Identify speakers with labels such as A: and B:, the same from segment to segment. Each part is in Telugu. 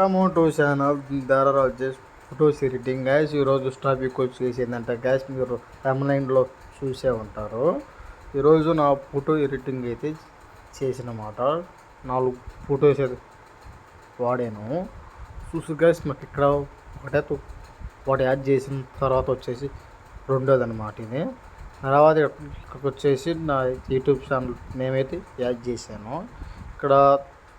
A: అమౌంట్ ఛానల్ ధర వచ్చేసి ఫొటోస్ ఎడిటింగ్ గ్యాస్ ఈరోజు టాపిక్ వచ్చేసి ఏంటంటే గ్యాస్ మీరు తమిళనాడులో చూసే ఉంటారు. ఈరోజు నా ఫోటో ఎడిటింగ్ అయితే చేసినమాట. నాలుగు ఫొటోస్ అయితే వాడాను. చూసి గ్యాస్ మాకు ఇక్కడ ఒకటే వాటి ఒకటి యాడ్ చేసిన తర్వాత వచ్చేసి రెండోది అనమాట ఇది. తర్వాత ఇక్కడికి వచ్చేసి నా యూట్యూబ్ ఛానల్ నేమైతే యాడ్ చేశాను. ఇక్కడ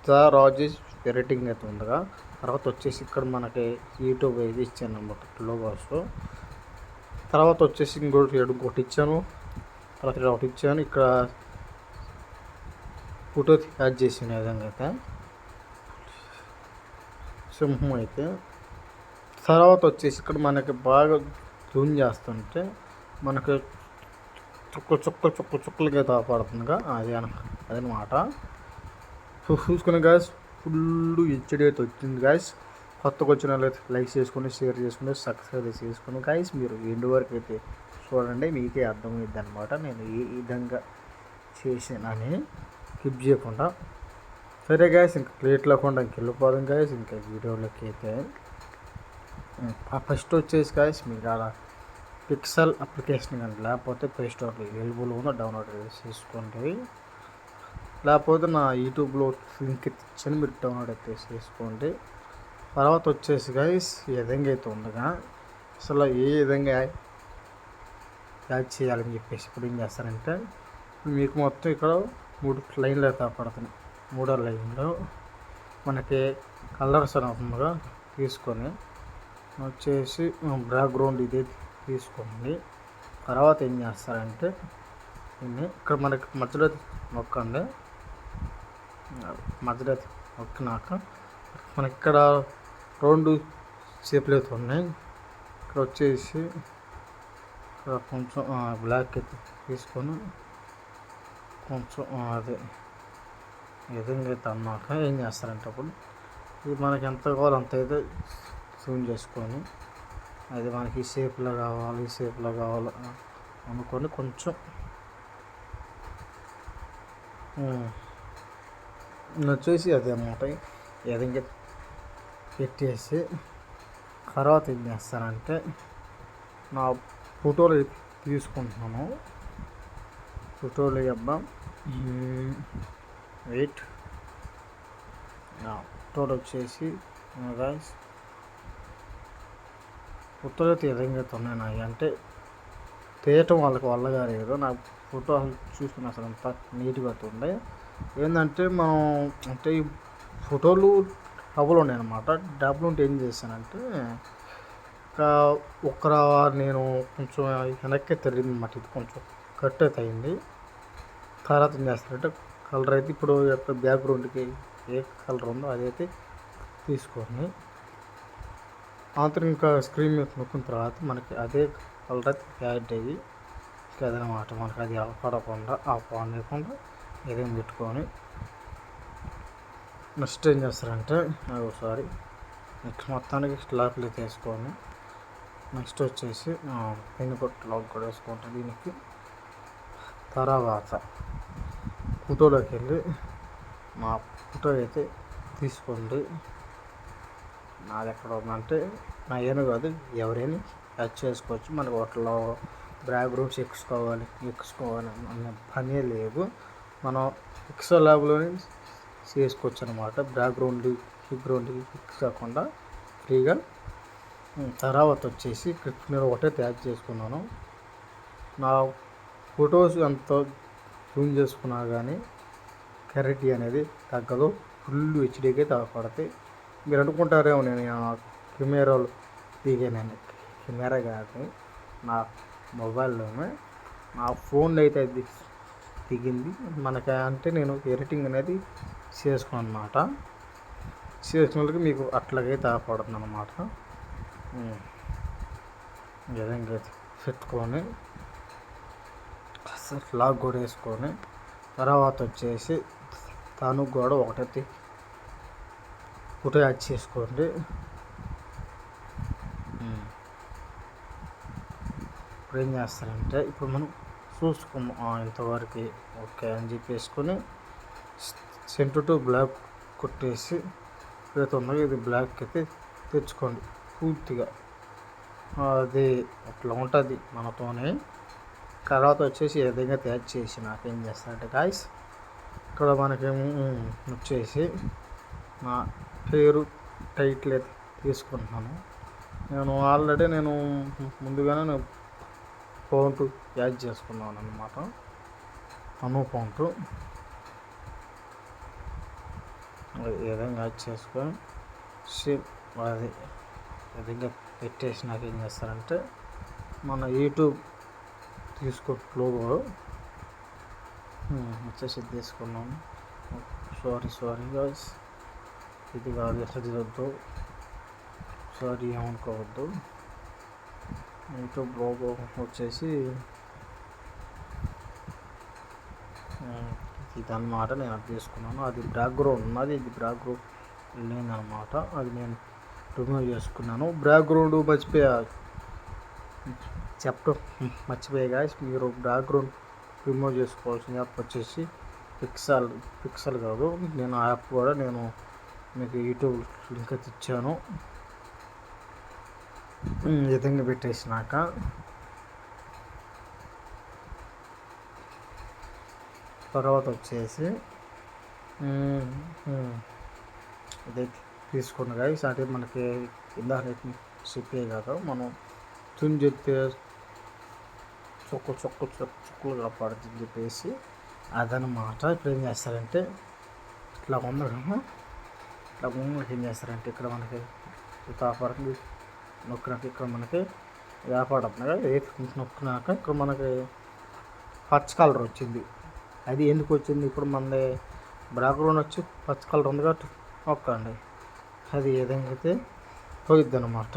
A: ద రాజేష్ ఎడిటింగ్ అయితే ఉందిగా తర్వాత వచ్చేసి ఇక్కడ మనకి యూట్యూబ్ ఇది ఇచ్చాను అనమాట లోగోస్ తర్వాత వచ్చేసి ఇంకోటి ఇంకోటి ఇచ్చాను తర్వాత ఒకటి ఇచ్చాను ఇక్కడ ఫోటో యాడ్ చేసిన విధంగా అయితే. సింహం అయితే. తర్వాత వచ్చేసి ఇక్కడ మనకి బాగా జూమ్ చేస్తుంటే మనకి చుక్క చుక్క చుక్క చుక్కలుగా తాపడుతుందిగా అది అన అదనమాట. చూసుకుని చూసుకునే గాయస్ ఫుల్ హెచ్డి అయితే వచ్చింది గాయస్ కొత్తగా వచ్చిన వాళ్ళైతే లైక్ చేసుకుని షేర్ చేసుకుని సబ్స్క్రైబ్ చేసుకుని గాయస్ మీరు ఎండు వరకు అయితే చూడండి మీకే అర్థమైంది అనమాట నేను ఏ విధంగా చేసానని కిప్ చేయకుండా. సరే గాయస్ ఇంకా ప్లేట్ లేకుండా ఇంక వెళ్ళిపోదాం గాయస్ ఇంకా వీడియోలోకి అయితే ఫస్ట్ వచ్చేసి గాయస్ మీరు అలా పిక్సెల్ అప్లికేషన్ కానీ లేకపోతే ప్లే స్టోర్లో అవైలబుల్ ఉందో డౌన్లోడ్ చేసుకోండి లేకపోతే నా యూట్యూబ్లో లింక్ ఇచ్చాను మీరు డౌన్లోడ్ అయితే చేసుకోండి తర్వాత వచ్చేసి గైస్ ఈ విధంగా అయితే ఉండగా అసలు ఏ విధంగా యాడ్ చేయాలని చెప్పేసి ఇప్పుడు ఏం చేస్తారంటే మీకు మొత్తం ఇక్కడ మూడు లైన్లు అయితే పడుతున్నాయి మూడో లైన్లో మనకి కలర్స్ అని తీసుకొని వచ్చేసి బ్యాక్గ్రౌండ్ ఇది తీసుకోండి. తర్వాత ఏం చేస్తారంటే ఇక్కడ మనకి మధ్యలో నొక్కండి మధ్యలో నొక్కినాక మనకి ఇక్కడ రెండు చేపలు అయితే ఉన్నాయి. ఇక్కడ వచ్చేసి ఇక్కడ కొంచెం బ్లాక్ అయితే తీసుకొని కొంచెం అదే విధంగా అయితే అన్నాక ఏం చేస్తారంటే అప్పుడు ఇది మనకి ఎంత కావాలో అంత అయితే జూమ్ చేసుకొని అది మనకి ఈ షేప్లో కావాలి ఈ షేప్లో కావాలి అనుకొని కొంచెం వచ్చేసి అదే అన్నమాట. ఎదంగా పెట్టేసి తర్వాత ఏం చేస్తానంటే నా ఫోటోలు తీసుకుంటున్నాను. ఫోటోలు ఇద్దాం వెయిట్. నా ఫోటోలు వచ్చేసి గాయస్ ఫోటోలు అయితే ఏ విధంగా ఉన్నాయి అంటే తీయటం వాళ్ళకి వల్ల కాలేదు. నా ఫోటో చూసుకున్న చూసుకుని అసలు అంత నీట్గా ఉండే ఏంటంటే మనం అంటే ఈ ఫోటోలు డబ్బులు ఉన్నాయి అనమాట డబ్బులు ఉంటే ఏం చేశానంటే ఇంకా ఒకరా నేను కొంచెం వెనక్కి తిరిగింది అన్నమాట ఇది కొంచెం కట్ అయితే అయింది. తర్వాత ఏం చేస్తానంటే కలర్ అయితే ఇప్పుడు యొక్క బ్యాక్గ్రౌండ్కి ఏ కలర్ ఉందో అదైతే తీసుకొని ఆంతరం ఇంకా స్క్రీన్ మీద నొక్కిన తర్వాత మనకి అదే కలర్ అయితే యాడ్ అయ్యి అదనమాట మనకి అది అవపడకుండా ఆఫ్ లేకుండా పెట్టుకొని నెక్స్ట్ ఏం చేస్తారంటే సారీ నెక్స్ట్ మొత్తానికి లాక్లు తీసుకొని నెక్స్ట్ వచ్చేసి పెనుకొట్టు లాక్ కూడా వేసుకుంటాం. దీనికి తర్వాత ఫోటోలోకి వెళ్ళి మా ఫోటో అయితే తీసుకోండి. నాది ఎక్కడ ఉందంటే నా ఏను కాదు ఎవరైనా టచ్ చేసుకోవచ్చు. మనకు వాటిలో బ్యాక్గ్రౌండ్స్ ఎక్కుకోవాలి ఎక్కుకోవాలి అనే పనే లేదు. మనం ఎక్సెల్ ల్యాబ్లోనే చేసుకోవచ్చు అనమాట బ్యాక్గ్రౌండ్ బ్యాక్గ్రౌండ్ ఫిక్స్ కాకుండా ఫ్రీగా తర్వాత వచ్చేసి క్లిప్ నేను ఒకటే తయారు చేసుకున్నాను. నా ఫొటోస్ ఎంత జూమ్ చేసుకున్నా కానీ క్లారిటీ అనేది తగ్గదు. ఫుల్ హెచ్డీకే తగ్గపడతాయి. మీరు అనుకుంటారేమో నేను కెమెరాలు దిగానని కెమెరా కాదు నా మొబైల్లోనే నా ఫోన్లో అయితే దిగింది. మనకి అంటే నేను ఎడిటింగ్ అనేది చేసుకున్నాను అనమాట చేసుకున్న వాళ్ళకి మీకు అట్లాగే తాపడుతుంది అనమాట విధంగా పెట్టుకొని ఫ్లాగ్ కూడా వేసుకొని తర్వాత వచ్చేసి తను కూడా ఒకటి ఫోటో యాడ్ చేసుకోండి. ఇప్పుడు ఏం చేస్తారంటే ఇప్పుడు మనం చూసుకోము. ఇంతవరకు. ఓకే అని చెప్పేసుకొని సెంటర్ టు బ్లాక్ కొట్టేసి ఏదైతే ఉందో ఇది బ్లాక్ అయితే తెచ్చుకోండి పూర్తిగా. అది అట్లా ఉంటుంది మనతోనే. తర్వాత వచ్చేసి ఏ విధంగా తయారు చేసి నాకేం చేస్తానంటే గాయస్ ఇక్కడ మనకి వచ్చేసి నా పేరు టైటిల్ అయితే తీసుకుంటున్నాను. నేను ఆల్రెడీ నేను ముందుగానే నేను ఫౌంట్ యాడ్ చేసుకున్నాను అనమాట అను ఫౌంట్ ఈ విధంగా యాడ్ చేసుకొని షేప్ అది విధంగా పెట్టేసి నాకు ఏం చేస్తారంటే మన యూట్యూబ్ తీసుకో లోగో. వచ్చేసి తీసుకున్నాను సారీ సారీ గాయస్. ఇది కాదు ఎట్లా వద్దు. సారీ ఏమనుకోవద్దు. యూట్యూబ్ లోగో వచ్చేసి ఇదన్నమాట నేను అది చేసుకున్నాను. అది బ్యాక్గ్రౌండ్ ఉన్నది ఇది బ్యాక్గ్రౌండ్ లేదనమాట అది నేను రిమూవ్ చేసుకున్నాను. బ్యాక్గ్రౌండ్ మర్చిపోయా. చెప్పడం మర్చిపోయా గాయస్ మీరు బ్యాక్గ్రౌండ్ రిమూవ్ చేసుకోవాల్సిన యాప్ వచ్చేసి పిక్సల్ పిక్సల్ కాదు. నేను ఆ యాప్ కూడా నేను మీకు యూట్యూబ్ లింక్ అయితే ఇచ్చాను. విధంగా పెట్టేసినాక తర్వాత వచ్చేసి ఇదే తీసుకున్న గాయస్ అంటే మనకి ఇందాక చెప్పే కాదు మనం తుని చెప్తే చుక్క చుక్క చొక్క చుక్కలుగా పడుతుంది చెప్పేసి అదనమాట. ఇప్పుడు ఏం చేస్తారంటే ఇట్లా ఉండడం ఇట్లా ముందు ఏం చేస్తారంటే ఇక్కడ మనకి తాపరకు నొక్కినాక ఇక్కడ మనకి వ్యాపాడుతున్నాయి కదా నొక్కినాక ఇక్కడ మనకి పచ్చ కలర్ వచ్చింది. అది ఎందుకు వచ్చింది? ఇప్పుడు మనది బ్యాక్గ్రౌండ్ వచ్చి పచ్చ కలర్ ఉంది కాబట్టి నొక్కండి. అది ఏ విధంగా అయితే పోయిద్ది అనమాట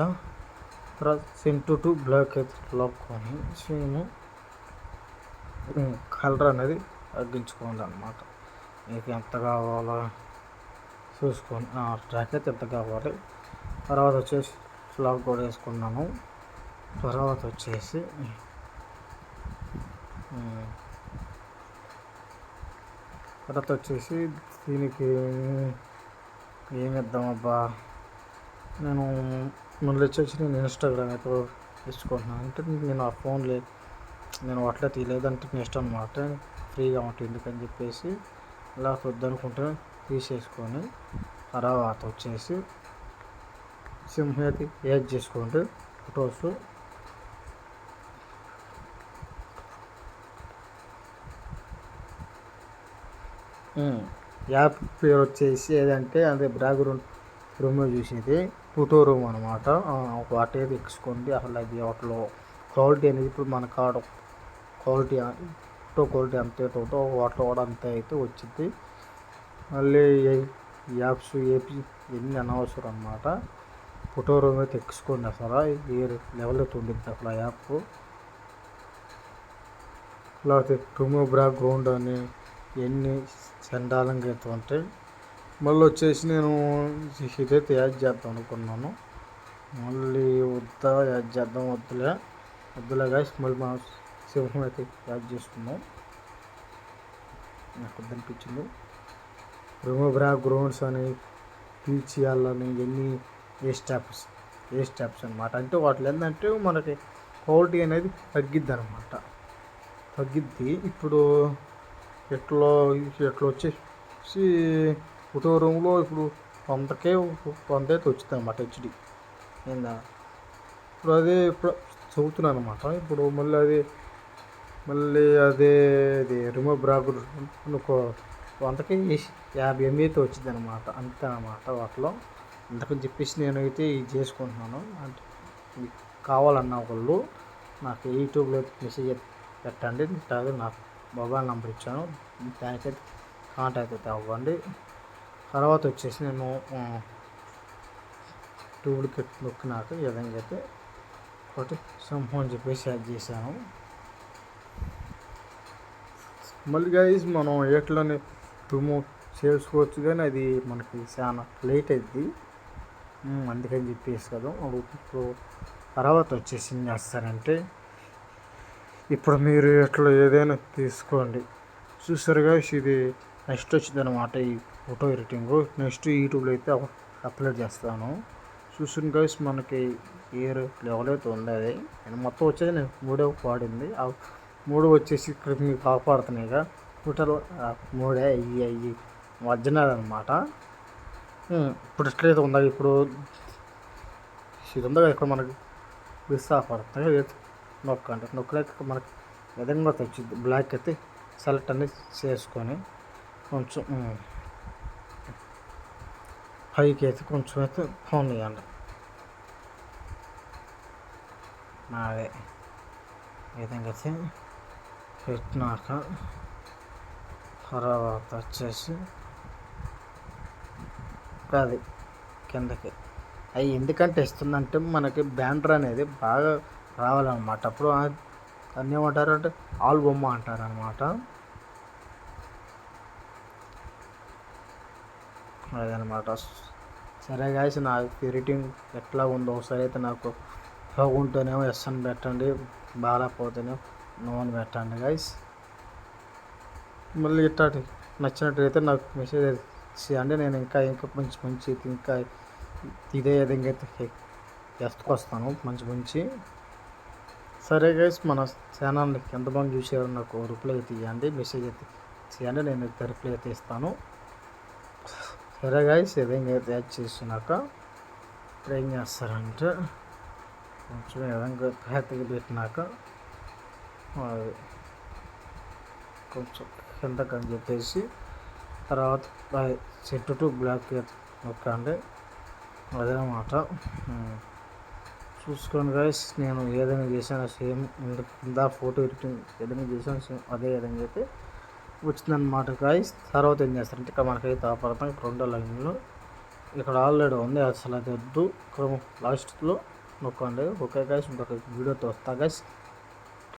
A: తర్వాత సెంటు టు బ్లాక్ అయితే లోపుకొని సేమ్ కలర్ అనేది తగ్గించుకోండి అనమాట మీకు ఎంత కావాలో చూసుకోండి. ట్రాక్ అయితే ఎంత కావాలి? తర్వాత వచ్చేసి ఫ్లాగ్ కూడా వేసుకున్నాను. తర్వాత వచ్చేసి తర్వాత వచ్చేసి దీనికి ఏమి ఇద్దామబ్బా నేను మళ్ళీ వచ్చేసి నేను ఇన్స్టాగ్రామ్ అయితే తీసుకుంటున్నాను అంటే నేను ఆ ఫోన్ లే నేను అట్లా తీయలేదంటే నెక్స్ట్ అనమాట ఫ్రీగా ఉంటుంది ఎందుకని చెప్పేసి ఇలా వద్దనుకుంటే తీసేసుకొని తర్వాత వచ్చేసి సింహ అయితే యాడ్ చేసుకోండి ఫొటోస్ యాప్ పేరు వచ్చేసి ఏదంటే అదే బ్యాక్గ్రౌండ్ రూమ్ చూసేది. ఫోటో రూమ్ అనమాట వాటి అయితే ఎక్కించుకోండి అసలు అది వాటిలో క్వాలిటీ అనేది ఇప్పుడు మన కాడ క్వాలిటీ ఫోటో క్వాలిటీ అంతే అవుతుందో వాటిలో కూడా అంతే అయితే వచ్చింది. మళ్ళీ యాప్స్ ఏపీ ఎన్ని అనవసరం అనమాట ఫోటో రూమ్ అయితే ఎక్కించుకోండి అసలు ఏ లెవెల్ అయితే ఉండిద్ది అసలు ఆ యాప్. లేకపోతే రోమోబ్రా గ్రౌండ్ అని ఎన్ని చండాలంగా అయితే ఉంటాయి. మళ్ళీ వచ్చేసి నేను ఇదైతే యాడ్ చేద్దాం అనుకున్నాను. మళ్ళీ వద్దా యాడ్ చేద్దాం వద్దులే. వద్దులే గాయస్ మళ్ళీ మా సింహం అయితే యాడ్ చేసుకున్నాం నాకు అనిపించింది. రిమో బ్రాక్ గ్రౌండ్స్ అని పీచియాలని ఎన్ని ఏ స్టెప్స్ ఏ స్టెప్స్ అనమాట అంటే వాటిలో ఏంటంటే మనకి క్వాలిటీ అనేది తగ్గిద్ది అనమాట తగ్గిద్ది. ఇప్పుడు ఎట్లా ఎట్లా వచ్చేసి ఫోటో రూమ్లో ఇప్పుడు వందకే వంద అయితే వచ్చింది అనమాట హెచ్డి. ఏందా? ఇప్పుడు అదే ఇప్పుడు చదువుతున్నాను అనమాట ఇప్పుడు మళ్ళీ అది మళ్ళీ అదే అది రిమూవ్ బ్రాగ్ అనుకో వందకి యాభై ఎనిమిది అయితే వచ్చింది అనమాట అంతే అనమాట వాటిలో. అందుకని చెప్పేసి నేను అయితే ఇది చేసుకుంటున్నాను. అంటే కావాలన్న ఒకళ్ళు నాకు యూట్యూబ్లో మెసేజ్ పెట్టండి అలాగే నాకు మొబైల్ నెంబర్ ఇచ్చాను. దానికైతే కాంటాక్ట్ అయితే అవ్వండి. తర్వాత వచ్చేసి నేను డూప్లికేట్ నొక్కినాక ఈ విధంగా అయితే ఒకటి సింహం అని చెప్పేసి యాడ్ చేశాను. మళ్ళీ గైజ్ మనం ఎట్లనే రిమూవ్ చేసుకోవచ్చు కానీ అది మనకి చాలా లేట్ అయింది అందుకని చెప్పేసి కదా ఇప్పుడు తర్వాత వచ్చేసి ఏం చేస్తారంటే ఇప్పుడు మీరు ఇట్లా ఏదైనా తీసుకోండి. చూసారుగా ఇది నెక్స్ట్ వచ్చింది అనమాట ఈ ఫోటో ఎడిటింగ్. నెక్స్ట్ యూట్యూబ్లో అయితే అప్లోడ్ చేస్తాను. చూసిన గైస్ మనకి ఇయర్ లెవెల్ అయితే ఉంది అది. నేను మొత్తం వచ్చేది నేను మూడో వాడింది. ఆ మూడు వచ్చేసి ఇక్కడ మీకు కాపాడుతున్నాయిగా. టోటల్ మూడే అయ్యి అయ్యి ఒరిజినల్ అనమాట ఇప్పుడు ఎట్లయితే ఉందా? ఇప్పుడు ఇది ఉందా ఇక్కడ మనకి బిస్ పడుతుంది నొక్కండి నొక్కలేక మనకి విధంగా తెచ్చింది బ్లాక్ అయితే సెలెక్ట్ అనేది చేసుకొని కొంచెం పైకి అయితే కొంచెం అయితే ఫోన్ ఇవ్వండి నాదే విధంగా అయితే పెట్టినాక తర్వాత వచ్చేసి అది కిందకి. అవి ఎందుకంటే ఇస్తుందంటే మనకి బ్యానర్ అనేది బాగా రావాలన్నమాట. అప్పుడు దాన్ని ఏమంటారు అంటే ఆల్ బొమ్మ అంటారు అనమాట అదనమాట సరే గాయస్ నా ఎడిటింగ్ ఎట్లా ఉందో ఒకసారి అయితే నాకు బాగుంటేనేమో ఎస్ఎన్ పెట్టండి బాగాలేకపోతేనేమో నోన్ పెట్టండి గాయస్ మళ్ళీ ఇట్లాంటి నచ్చినట్టయితే నాకు మెసేజ్ అంటే నేను ఇంకా ఇంకా మంచి మంచి ఇంకా ఇదే విధంగా అయితే ఎత్తుకొస్తాను మంచి మంచి. సరే గైస్ మన ఛానల్ని ఎంతమంది చూసారో నాకు రిప్లై అయితే ఇవ్వండి మెసేజ్ అయితే చేయండి నేను అయితే రిప్లై అయితే ఇస్తాను. సరే గైస్ ఈ విధంగా అయితే యాడ్ చేసినాక ఇప్పుడు ఏం చేస్తారంటే కొంచెం విధంగా పేతకి పెట్టినాక కొంచెం కిందకని చెప్పేసి తర్వాత చెట్టు టు బ్లాక్ నొక్కండి అదనమాట ఉమ్. చూసుకోండి గైస్ నేను ఏదైనా చేశాను సేమ్ కింద ఫోటో ఎడిటింగ్ ఏదైనా చేశాను సేమ్ అదే విధంగా అయితే వచ్చిందనమాట గాయస్. తర్వాత ఏం చేస్తారంటే ఇక్కడ మనకైతే ఆపడతాం రెండో లైన్లో. ఇక్కడ ఆల్రెడీ ఉంది అసలు అది వద్దు. ఇక్కడ లాస్ట్లో నొక్కండి. ఓకే గాయస్ ఇంకొక వీడియోతో వస్తా గాయస్.